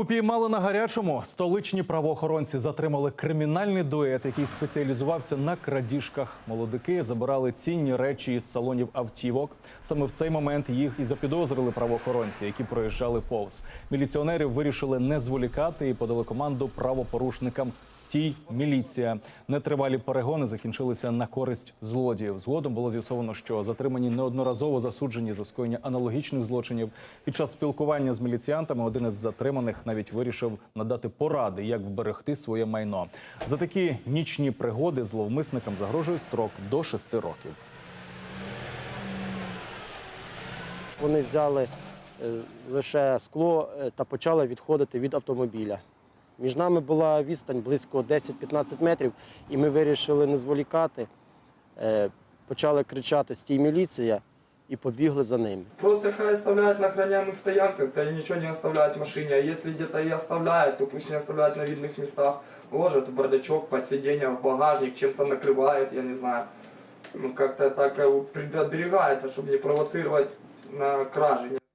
Упіймали на гарячому. Столичні правоохоронці затримали кримінальний дует, який спеціалізувався на крадіжках. Молодики забирали цінні речі із салонів автівок. Саме в цей момент їх і запідозрили правоохоронці, які проїжджали повз. Міліціонерів вирішили не зволікати і подали команду правопорушникам Стій міліція. Нетривалі перегони закінчилися на користь злодіїв. Згодом було з'ясовано, що затримані неодноразово засуджені за скоєння аналогічних злочинів. Під час спілкування з міліціянтами один із затриманих навіть вирішив надати поради, як вберегти своє майно. За такі нічні пригоди зловмисникам загрожує строк до шести років. Вони взяли е, лише скло е, та почали відходити від автомобіля. Між нами була відстань близько 10-15 метрів, і ми вирішили не зволікати. Е, Почали кричати Стій міліція і побігли за ними. Просто хай оставляют на охраняемых стоянках, да и ничего не оставляют в машине. А если где-то и оставляют, то пусть не оставляют на видных местах. Ложат в бардачок, под сиденье, в багажник, чем-то накрывает, я не знаю. Ну, как-то так э, предоберегается, чтобы не провоцировать на кражи